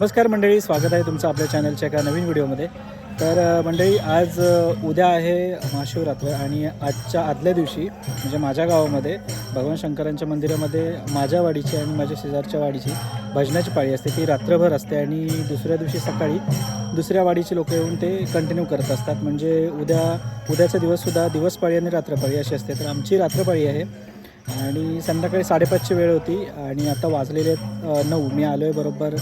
नमस्कार मंडळी स्वागत आहे तुमचं आपल्या चॅनलच्या एका नवीन व्हिडिओमध्ये तर मंडळी आज उद्या आहे महाशिवरात्र आणि आजच्या आदल्या दिवशी म्हणजे माझ्या गावामध्ये भगवान शंकरांच्या मंदिरामध्ये माझ्या वाडीची आणि माझ्या शेजारच्या वाडीची भजनाची पाळी असते. ती रात्रभर असते आणि दुसऱ्या दिवशी सकाळी दुसऱ्या वाडीची लोक येऊन ते कंटिन्यू करत असतात. म्हणजे उद्या उद्याचा दिवससुद्धा दिवसपाळी आणि रात्रपाळी अशी असते. तर आमची रात्रपाळी आहे आणि संध्याकाळी साडेपाचची वेळ होती आणि आता वाजलेले आहेत, नऊ. मी आलो आहे बरोबर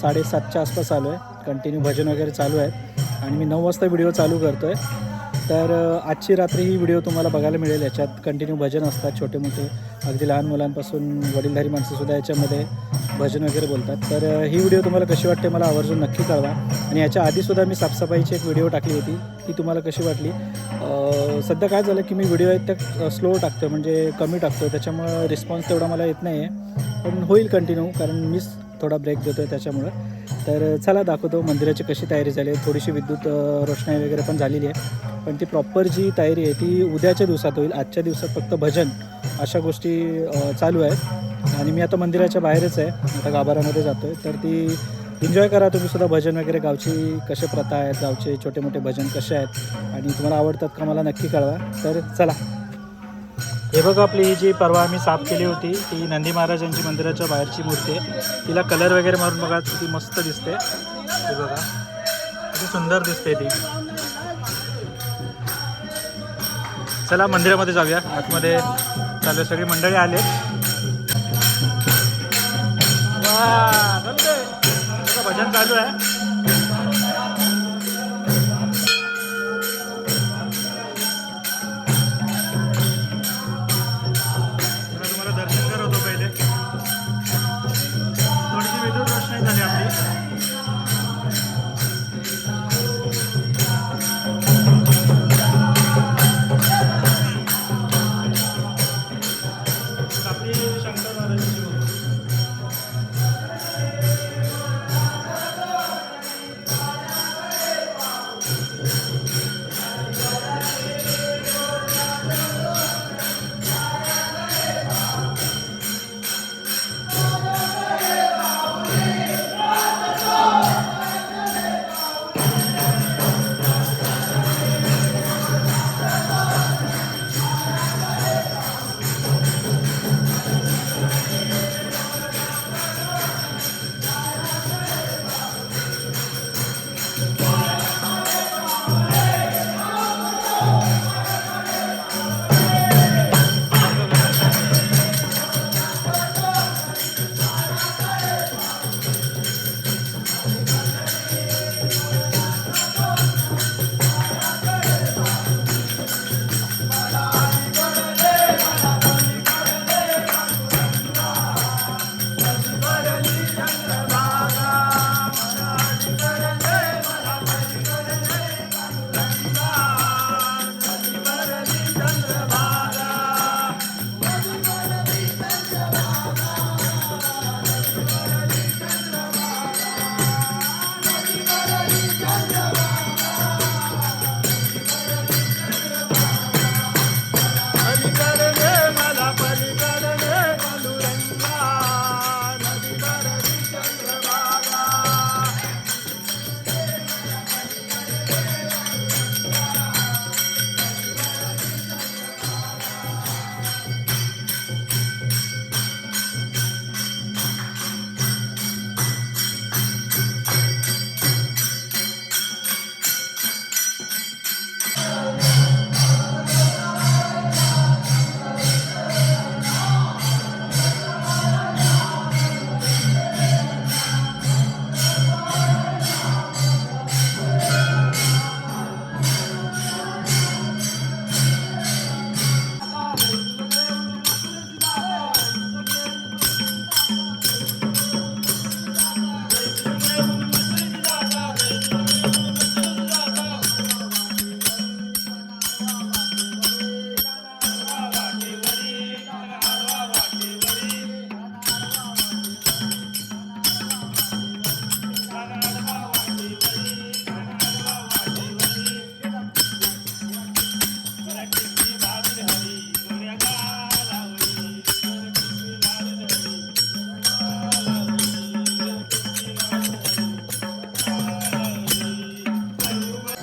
साडेसातच्या आसपास आलो आहे कंटिन्यू भजन वगैरे चालू आहे आणि मी नऊ वाजता व्हिडिओ चालू करतो आहे तर आजची रात्री ही व्हिडिओ तुम्हाला बघायला मिळेल. याच्यात कंटिन्यू भजन असतात छोटे मोठे. अगदी लहान मुलांपासून वडीलधारी माणसंसुद्धा याच्यामध्ये भजन वगैरे बोलतात. तर ही व्हिडिओ तुम्हाला कशी वाटते मला आवर्जून नक्की कळवा. आणि याच्या आधीसुद्धा मी साफसफाईची एक व्हिडिओ टाकली होती. ती तुम्हाला कशी वाटली? सध्या काय झालं की मी व्हिडिओ आहेत त्या स्लो टाकतो म्हणजे कमी टाकतो त्याच्यामुळं रिस्पॉन्स तेवढा मला येत नाही आहे पण होईल कंटिन्यू कारण मीच थोडा ब्रेक देतो आहे त्याच्यामुळं. तर चला दाखवतो मंदिराची कशी तयारी झाली आहे. थोडीशी विद्युत रोषणाई वगैरे पण झालेली आहे. पण ती प्रॉपर जी तयारी आहे ती उद्याच्या दिवसात होईल. आजच्या दिवसात फक्त भजन अशा गोष्टी चालू आहेत. आणि मी आता मंदिराच्या बाहेरच आहे. आता गाभाऱ्यामध्ये जातो आहे तर ती एन्जॉय करा. तुम्ही सुद्धा भजन वगैरे गावची कसे प्रथा आहेत गावचे छोटे मोठे भजन कसे आहेत आणि तुम्हाला आवडतात का मला नक्की कळवा. तर चला. हे बघा आपली ही जी परवा आम्ही साफ केली होती ती नंदी महाराजांची मंदिराच्या बाहेरची मूर्ती आहे. तिला कलर वगैरे मारून बघा किती मस्त दिसते. हे बघा किती सुंदर दिसते ती. चला मंदिरामध्ये जाऊया. आतमध्ये चालू सगळी मंडळी आले. भजन चालू आहे.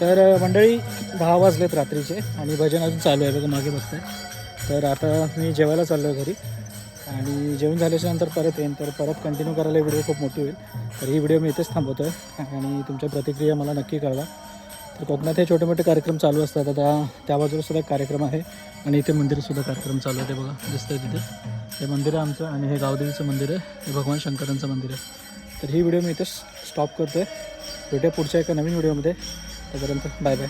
तर मंडळी दहा वाजलेत रात्रीचे आणि भजन अजून चालू आहे. बघा मागे बघताय. तर आता मी जेवायला चाललो आहे घरी. आणि जेवण झाल्याच्यानंतर परत येईन. तर परत कंटिन्यू करायला व्हिडिओ खूप मोठी होईल. तर ही व्हिडिओ मी इथेच थांबवतो आहे आणि तुमच्या प्रतिक्रिया मला नक्की कळवा. तर कोकणात हे छोटे मोठे कार्यक्रम चालू असतात. आता त्या बाजूला सुद्धा एक कार्यक्रम आहे. आणि इथे मंदिरसुद्धा कार्यक्रम चालू आहे. ते बघा दिसतंय तिथे. हे मंदिर आहे आमचं आणि हे गावदेवीचं मंदिर आहे. हे भगवान शंकरांचं मंदिर आहे. तर ही व्हिडिओ मी इथेच स्टॉप करतो आहे भेटूया पुढच्या एका नवीन व्हिडिओमध्ये. तोपर्यंत बाय बाय.